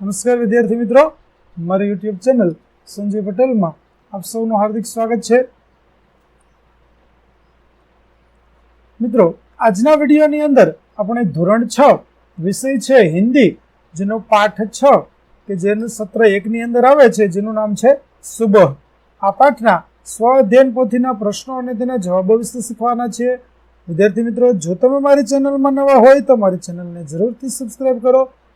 નમસ્કાર વિદ્યાર્થી મિત્રો. મારી યુટ્યુબ ચેનલ સંજય પટેલમાં આપ સૌનું હાર્દિક સ્વાગત છે. મિત્રો, આજના વિડીયોની અંદર આપણે ધોરણ છ વિષય છે હિન્દી, જેનો પાઠ છ કે જેનું સત્ર એકની અંદર આવે છે, જેનું નામ છે સુબહ. આ પાઠના સ્વ અધ્યયન પોથીના પ્રશ્નો અને તેના જવાબો વિશે શીખવાના છે વિદ્યાર્થી મિત્રો, જો તમે મારી ચેનલમાં નવા હોય તો મારી ચેનલને જરૂરથી સબસ્ક્રાઈબ કરો.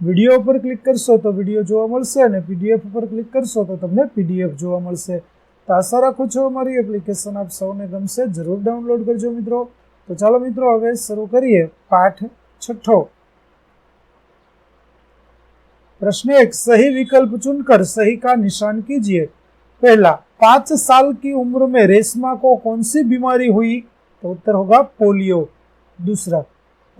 વિડીયો ઉપર ક્લિક કરશો તો વિડીયો જોવા મળશે અને પીડીએફ ઉપર ક્લિક કરશો તો તમને પીડીએફ જોવા મળશે તો આશા રાખું છું અમારી એપ્લિકેશન આપ સૌને ગમશે જરૂર ડાઉનલોડ કરજો મિત્રો તો ચાલો મિત્રો હવે શરૂ કરીએ પાઠ છઠ્ઠો प्रश्न एक सही विकल्प चुनकर सही का निशान कीजिए पहला पांच साल की उम्र में रेशमा को कौन सी बीमारी हुई तो उत्तर होगा पोलियो दूसरा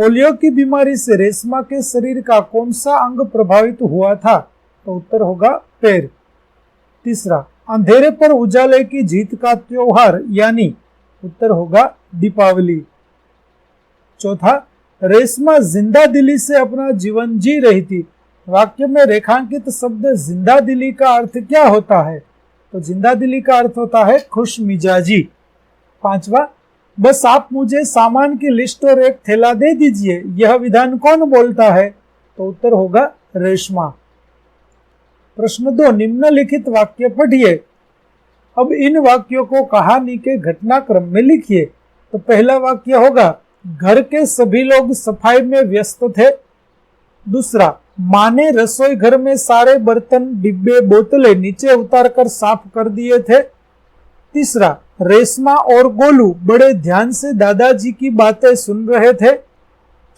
पोलियो की बीमारी से रेशमा के शरीर का कौन सा अंग प्रभावित हुआ था? तो उत्तर होगा पैर। तीसरा, अंधेरे पर उजाले की जीत का त्योहार, यानी उत्तर होगा दीपावली। चौथा, रेशमा ज़िंदा दिली से अपना जीवन जी रही थी। वाक्य में रेखांकित शब्द ज़िंदा दिली का अर्थ क्या होता है? तो ज़िंदा दिली का अर्थ होता है खुश मिजाजी। पांचवा बस आप मुझे सामान की लिस्ट और एक थैला दे दीजिए। यह विधान कौन बोलता है? तो उत्तर होगा रेशमा। प्रश्न दो, निम्नलिखित वाक्य पढ़िए। अब इन वाक्यों को कहानी के घटनाक्रम में लिखिए। तो पहला वाक्य होगा, घर के सभी लोग सफ़ाई में व्यस्त थे। दूसरा, माँ ने रसोई घर में सारे बर्तन, डिब्बे, बोतलें नीचे उतार कर साफ़ कर दिए थे। तीसरा रेशमा और गोलू बड़े ध्यान से दादाजी की बातें सुन रहे थे।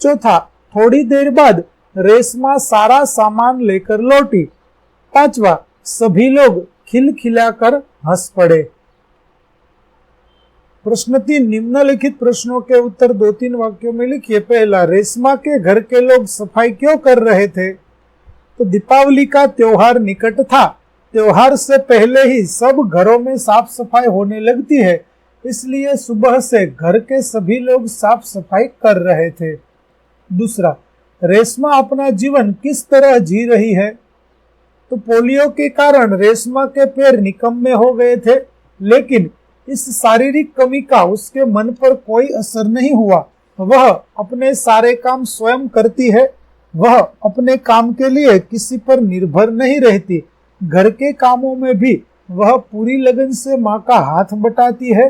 चौथा, थोड़ी देर बाद रेशमा सारा सामान लेकर लौटी। पांचवा, सभी लोग खिलखिलाकर हंस पड़े। प्रश्न तीन, निम्नलिखित प्रश्नों के उत्तर दो तीन वाक्यों में लिखिए। पहला, रेशमा के घर के लोग सफ़ाई क्यों कर रहे थे? तो दीपावली का त्योहार निकट था। त्योहार से पहले ही सब घरों में साफ़ सफ़ाई होने लगती है। इसलिए सुबह से घर के सभी लोग साफ़ सफ़ाई कर रहे थे। दूसरा, रेशमा अपना जीवन किस तरह जी रही है? तो पोलियो के कारण रेशमा के पैर निकम्मे हो गए थे, लेकिन इस शारीरिक कमी का उसके मन पर कोई असर नहीं हुआ। वह अपने सारे काम स्वयं करती है, वह अपने काम के लिए किसी पर निर्भर नहीं रहती। घर के कामों में भी वह पूरी लगन से माँ का हाथ बटाती है,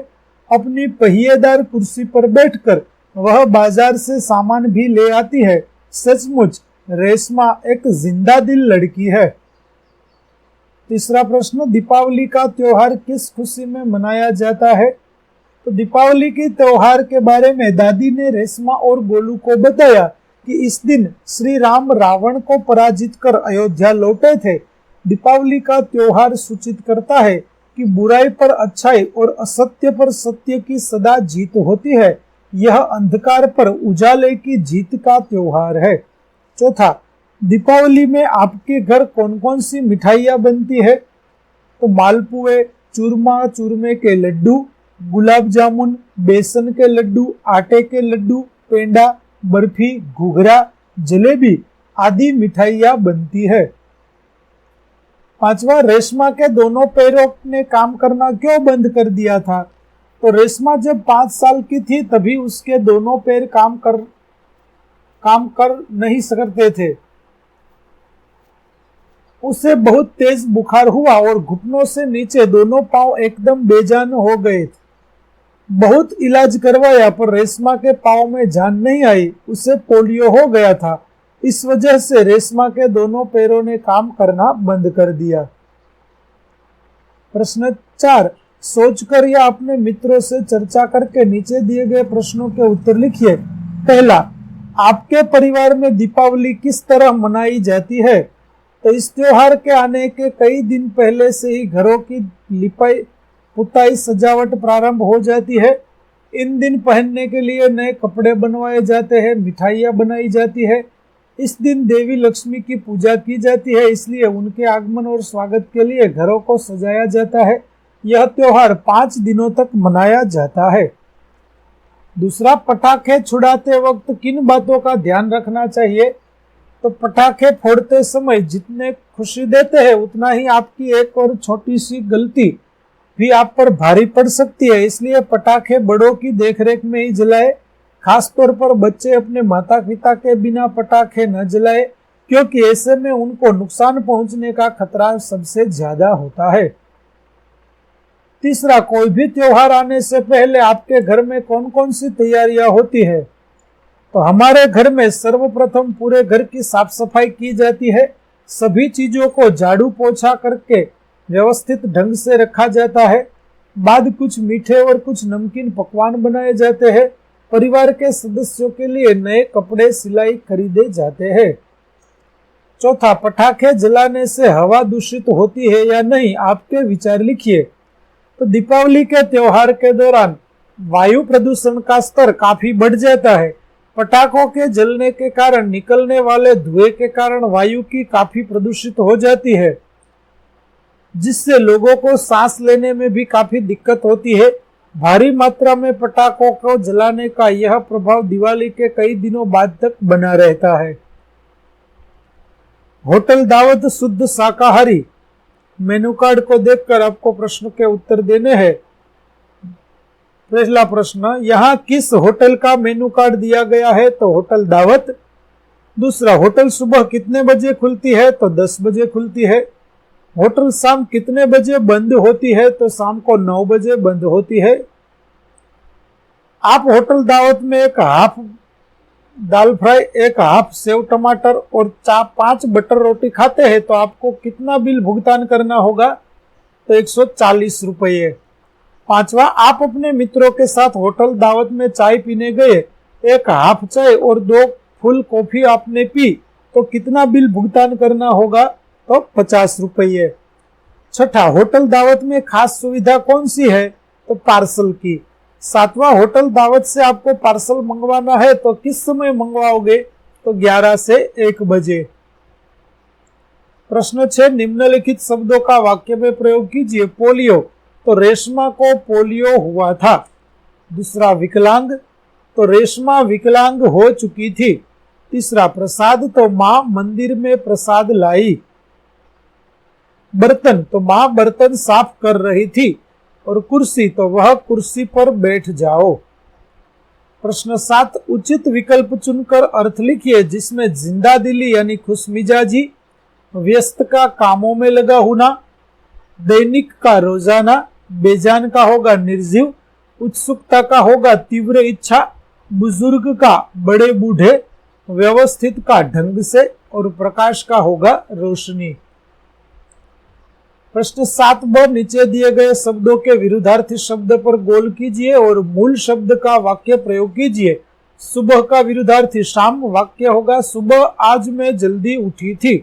अपनी पहिएदार कुर्सी पर बैठकर वह बाज़ार से सामान भी ले आती है। सचमुच, रेशमा एक ज़िंदा दिल लड़की है। तीसरा प्रश्न, दीपावली का त्योहार किस खुशी में मनाया जाता है? तो दीपावली के त्योहार के बारे में दादी ने रेशमा और गोलू को बताया कि इस दिन श्री राम रावण को पराजित कर अयोध्या लौटे थे। दीपावली का त्योहार सूचित करता है कि बुराई पर अच्छाई और असत्य पर सत्य की सदा जीत होती है। यह अंधकार पर उजाले की जीत का त्योहार है। चौथा, दीपावली में आपके घर कौन कौन सी मिठाइयाँ बनती है? तो मालपुए, चूरमा, चूरमे के लड्डू, गुलाब जामुन, बेसन के लड्डू, आटे के लड्डू, पेंडा, बर्फ़ी, घुघरा, जलेबी आदि मिठाइयाँ बनती है। पांचवा, रेशमा के दोनों पैरों ने काम करना क्यों बंद कर दिया था? तो रेशमा जब पाँच साल की थी, तभी उसके दोनों पैर काम कर काम कर नहीं सकते थे। उसे बहुत तेज बुखार हुआ और घुटनों से नीचे दोनों पाँव एकदम बेजान हो गए थे। बहुत इलाज करवाया, पर रेशमा के पाँव में जान नहीं आई। उसे पोलियो हो गया था। इस वजह से रेशमा के दोनों पैरों ने काम करना बंद कर दिया। प्रश्न चार, सोचकर या अपने मित्रों से चर्चा करके नीचे दिए गए प्रश्नों के उत्तर लिखिए। पहला, आपके परिवार में दीपावली किस तरह मनाई जाती है? तो इस त्योहार के आने के कई दिन पहले से ही घरों की लिपाई, पुताई सजावट प्रारंभ हो जाती है। इन दिन पहनने के लिए नए कपड़े बनवाए जाते हैं, मिठाइयाँ बनाई जाती है। इस दिन देवी लक्ष्मी की पूजा की जाती है, इसलिए उनके आगमन और स्वागत के लिए घरों को सजाया जाता है। यह त्योहार पाँच दिनों तक मनाया जाता है। दूसरा, पटाखे छुड़ाते वक्त किन बातों का ध्यान रखना चाहिए? तो पटाखे फोड़ते समय जितने खुशी देते हैं, उतना ही आपकी एक और छोटी सी गलती भी आप पर भारी पड़ सकती है। इसलिए पटाखे बड़ों की देखरेख में ही जलाए। खासतौर पर बच्चे अपने माता पिता के बिना पटाखे न जलाए, क्योंकि ऐसे में उनको नुकसान पहुँचने का खतरा सबसे ज़्यादा होता है। तीसरा, कोई भी त्योहार आने से पहले आपके घर में कौन कौन सी तैयारियाँ होती है? तो हमारे घर में सर्वप्रथम पूरे घर की साफ़ सफ़ाई की जाती है। सभी चीज़ों को झाड़ू पोछा करके व्यवस्थित ढंग से रखा जाता है। बाद कुछ मीठे और कुछ नमकीन पकवान बनाए जाते हैं। परिवार के सदस्यों के लिए नए कपड़े सिलाई खरीदे जाते हैं। चौथा, पटाखे जलाने से हवा दूषित होती है या नहीं, आपके विचार लिखिए। तो दीपावली के त्योहार के दौरान वायु प्रदूषण का स्तर काफ़ी बढ़ जाता है। पटाखों के जलने के कारण निकलने वाले धुएँ के कारण वायु की काफ़ी प्रदूषित हो जाती है, जिससे लोगों को सांस लेने में भी काफ़ी दिक्कत होती है। भारी मात्रा में पटाखों को जलाने का यह प्रभाव दिवाली के कई दिनों बाद तक बना रहता है। होटल दावत शुद्ध शाकाहारी। मेनू कार्ड को देखकर आपको प्रश्न के उत्तर देने हैं। पहला प्रश्न, यहाँ किस होटल का मेनू कार्ड दिया गया है? तो होटल दावत। दूसरा, होटल सुबह कितने बजे खुलती है? तो 10 बजे खुलती है। होटल शाम कितने बजे बंद होती है? तो शाम को नौ बजे बंद होती है। आप होटल दावत में एक हाफ़ दाल फ्राई, एक हाफ़ सेव टमाटर और चार, पाँच बटर रोटी खाते हैं तो आपको कितना बिल भुगतान करना होगा? तो एक सौ चालीस रुपये। पांचवा, आप अपने मित्रों के साथ होटल दावत में चाय पीने गए, एक हाफ़ चाय और दो फुल कॉफ़ी आपने पी तो कितना बिल भुगतान करना होगा? तो पचास रुपये छठा, होटल दावत में खास सुविधा कौन सी है? तो पार्सल की। सातवां, होटल दावत से आपको पार्सल मंगवाना है तो किस समय मंगवाओगे? तो 11 से 1 बजे। प्रश्न छह निम्नलिखित शब्दों का वाक्य में प्रयोग कीजिए। पोलियो। तो रेशमा को पोलियो हुआ था। दूसरा, विकलांग। तो रेशमा विकलांग हो चुकी थी। तीसरा, प्रसाद। तो माँ मंदिर में प्रसाद लाई। बर्तन तो माँ बर्तन साफ़ कर रही थी और कुर्सी तो वह कुर्सी पर बैठ जाओ। प्रश्न सात, उचित विकल्प चुनकर अर्थ लिखिए, जिसमें ज़िंदा दिली यानी खुशमिजाजी व्यस्त का कामों में लगा होना, दैनिक का रोज़ाना, बेजान का होगा निर्जीव, उत्सुकता का होगा तीव्र इच्छा, बुज़ुर्ग का बड़े बूढ़े, व्यवस्थित का ढंग से और प्रकाश का होगा रोशनी। प्रश्न सात ब नीचे दिए गए शब्दों के विरुद्धार्थी शब्द पर गोल कीजिए और मूल शब्द का वाक्य प्रयोग कीजिए। सुबह का विरुद्धार्थी, शाम वाक्य होगा। सुबह आज मैं जल्दी उठी थी।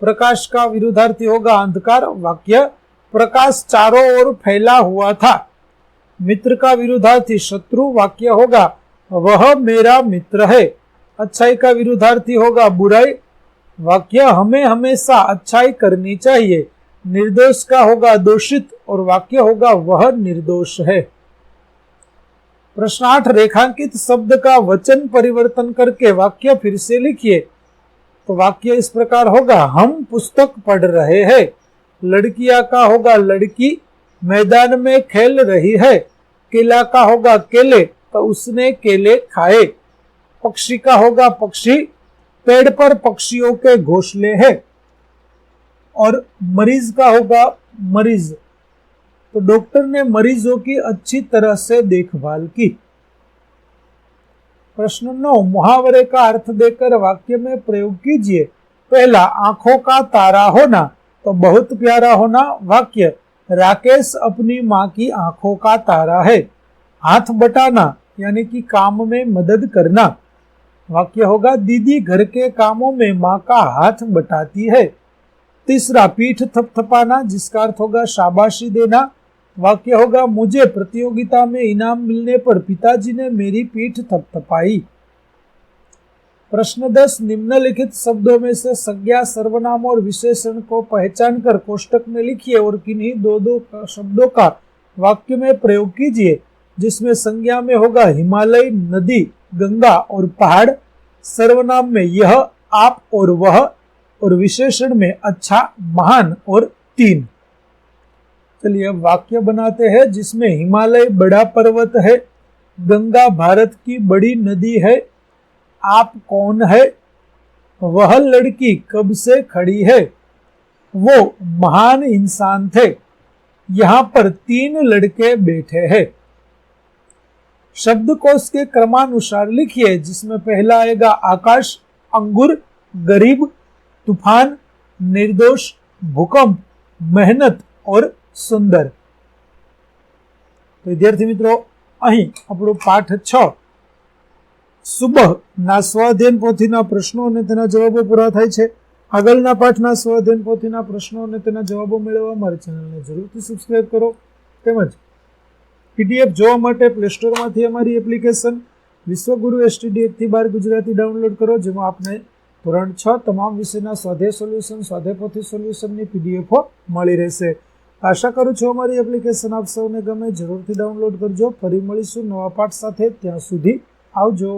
प्रकाश का विरुद्धार्थी होगा, अंधकार वाक्य। प्रकाश चारों ओर फैला हुआ था। मित्र का विरुद्धार्थी, शत्रु वाक्य होगा। वह मेरा मित्र है। अच्छाई का विरुद्धार्थी होगा, बुराई वाक्य हमें हमेशा अच्छाई करनी चाहिए। निर्दोष का होगा दोषित और वाक्य होगा वह निर्दोष है। प्रश्नार्थ रेखांकित शब्द का वचन परिवर्तन करके वाक्य फिर से लिखिए। तो वाक्य इस प्रकार होगा, हम पुस्तक पढ़ रहे हैं, लड़किया का होगा लड़की, मैदान में खेल रही है, केला का होगा केले तो उसने केले खाए। पक्षी का होगा पक्षी, पेड़ पर पक्षियों के घोसले हैं। और मरीज़ का होगा मरीज़। तो डॉक्टर ने मरीजों की अच्छी तरह से देखभाल की। प्रश्न नौ, मुहावरे का अर्थ देकर वाक्य में प्रयोग कीजिए। पहला, आँखों का तारा होना तो बहुत प्यारा होना वाक्य। राकेश अपनी माँ की आँखों का तारा है। हाथ बटाना, यानी कि काम में मदद करना। वाक्य होगा, दीदी घर के कामों में माँ का हाथ बटाती है। तीसरा पीठ थपथपाना, जिसका अर्थ होगा शाबाशी देना। वाक्य होगा, मुझे प्रतियोगिता में इनाम मिलने पर पिताजी ने मेरी पीठ थपथपाई। प्रश्न दस, निम्नलिखित शब्दों में से संज्ञा, सर्वनाम और विशेषण को पहचान कर कोष्टक में लिखिए और किन्हीं दो दो शब्दों का वाक्य में प्रयोग कीजिए, जिसमें संज्ञा में होगा हिमालय, नदी, गंगा और पहाड़। सर्वनाम में यह, आप और वह। और विशेषण में अच्छा महान और तीन। चलिए अब वाक्य बनाते हैं, जिसमें हिमालय बड़ा पर्वत है, गंगा भारत की बड़ी नदी है, आप कौन है, वह लड़की कब से खड़ी है, वो महान इंसान थे, यहाँ पर तीन लड़के बैठे हैं। शब्दकोश के क्रमानुसार लिखिए, जिसमें पहला आएगा आकाश, अंगुर, गरीब तूफान निर्दोष भूकंप मेहनत और સુંદર તો વિદ્યાર્થી મિત્રો અહીં આપણો પાઠ છ સુબહ ના સ્વાધ્યન પોથીના પ્રશ્નો અને તેના જવાબો પૂરા થાય છે આગળના પાઠના સ્વાધ્યન પોથીના પ્રશ્નો અને તેના જવાબો મેળવવા મારી ચેનલને જરૂરથી સબસ્ક્રાઇબ કરો તેમજ પીડીએફ જોવા માટે પ્લે સ્ટોરમાંથી અમારી એપ્લિકેશન વિશ્વગુરુ એસટીડીએફથી બાર ગુજરાતી ડાઉનલોડ કરો જેમાં આપને ધોરણ છ તમામ વિષયના સ્વાધ્યાય સોલ્યુશન સ્વાધ્યાય પોથી સોલ્યુશનની પીડીએફો મળી રહેશે. આશા કરું છું અમારી એપ્લિકેશન આપ સૌને ગમે, જરૂરથી ડાઉનલોડ કરજો. ફરી મળીશું નવા પાઠ સાથે. ત્યાં સુધી આવજો.